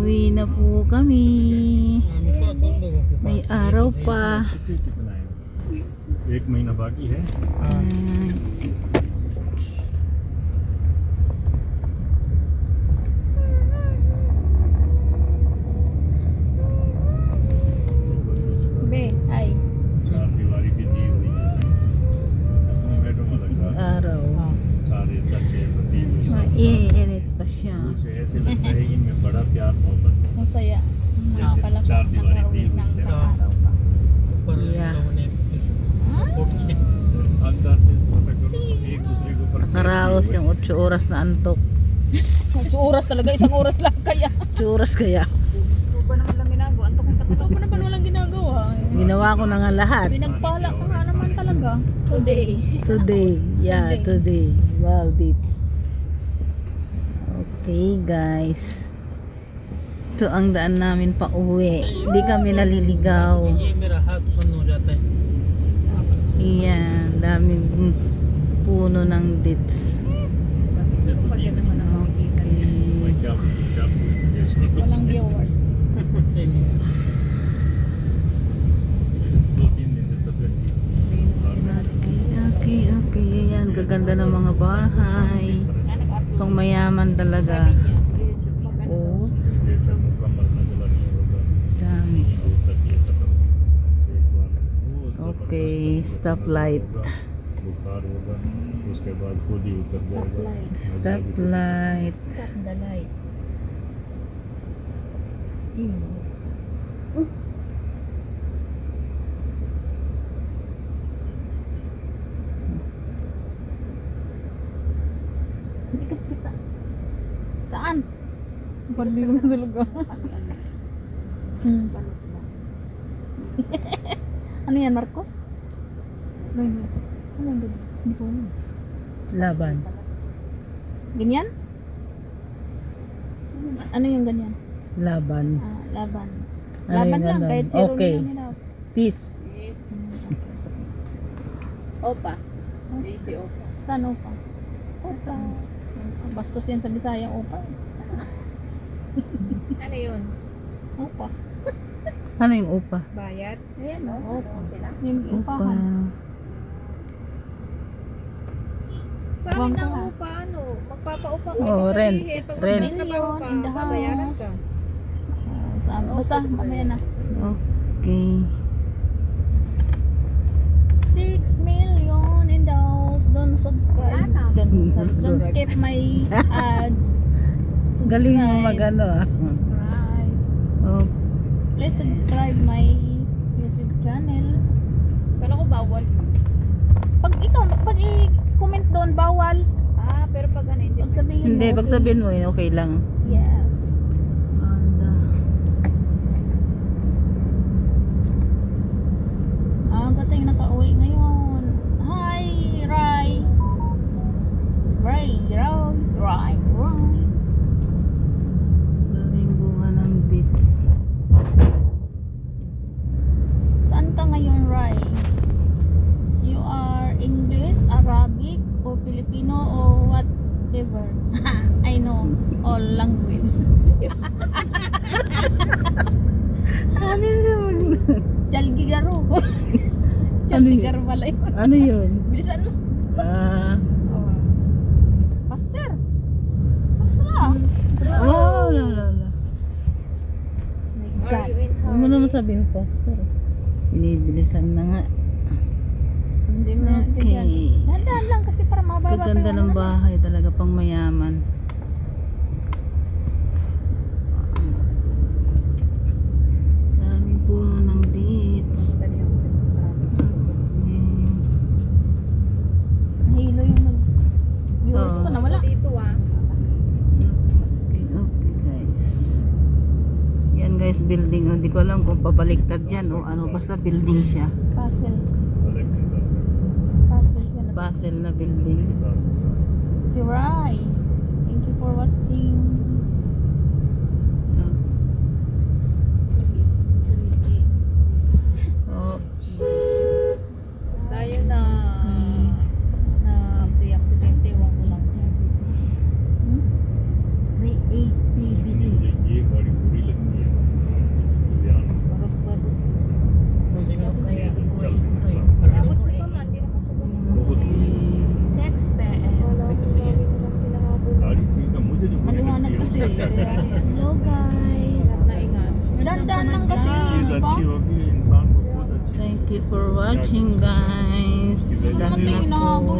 Pauwi na po kami. May araw pa. एक महीना बाकी है siya. दूर से ऐसे लगता है कि इनमें बड़ा प्यार मोहब्बत है Masaya. Jesse, Nakapalapag चार दीवारी nakauwi दी हुई ng है। araw pa. Yeah. अंदर से पता करो एक दूसरे के ऊपर Nakaraos yung 8 oras na antok. Sa oras talaga, isang oras lang kaya. 8 oras kaya. Ito ba naman lang ginagawa? Antok ang takot. Ito ba naman walang ginagawa? Ginawa ko na nga lahat. Pinagpala ka nga naman talaga. Today. Today. Yeah, Today. today. Wow, dates. Okay guys. Ito ang daan namin pa uwi. Hindi kami naliligaw. Iyan. Daming puno ng dates. Okay. Walang viewers. Okay, okay. Ayan. Gaganda ng mga bahay. Itong mayaman talaga. Oo. Oh. Dami. Okay, stoplight. Stoplight. Stoplight. Stop the light. Mm. Pwede ko sa lugar. hmm. ano yan, Marcos? Ano yun? Ano yun? Hindi ko alam. Laban. Ganyan? Ano yung ganyan? Laban. Ah, laban. Ano laban lang, laban? kahit zero Okay. million nila. Peace. Opa. Easy opa. Saan opa? Opa. Bastos yan sa Bisaya, opa. Ano yun? Opa. Ano yung upa? Bayad? Ayan, o. Opa. Yung Upa. upahan. Sa amin ang upa, ano, magpapaupa ka. Oh, rent. Rent. Million in the house. ka. Oh, saan? Basta, mamaya na. Okay. 6 million in the house. Don't subscribe. Don't, subscribe. Don't skip my ads. Subscribe. Galing mo magano ah. Subscribe. Oh, Please subscribe my YouTube channel. Kala ko bawal. Pag ikaw, pag i-comment doon, bawal. Ah, pero pag ano, hindi. Pag sabihin hindi, mo, pag sabihin mo eh, okay lang. Yes. Anda. Aga tayong nakauwi ngayon. Hi, Rai. Rai, Rai, Rai, Rai. Daming bunga ng dates. Saan ka ngayon, Rai? You are English, Arabic, or Filipino, or whatever. I know all language. Ano yun? Jalgigaro. Ano Jalgigaro pala yun. Ano yun? Bilisan mo. Ah, Oh. Pastor. Susra. oh, la la la. My God. Huwag mo naman sabihin, pastor. Binibilisan na nga. Hindi mo Okay. Dahan lang kasi para mababa Kaganda yung ng ano. bahay talaga pang mayaman. Daming puno ng dates. Nahilo yung nag... Viewers ko na wala. Dito ah. Okay, okay guys. Yan guys, building. Hindi ko alam kung pabaliktad yan o ano. Basta building siya. Puzzle. Puzzle na building. Si Rai. Thank you for watching. Hello guys. Dandan lang kasi, di ba? Thank you for watching guys. Dandan na po.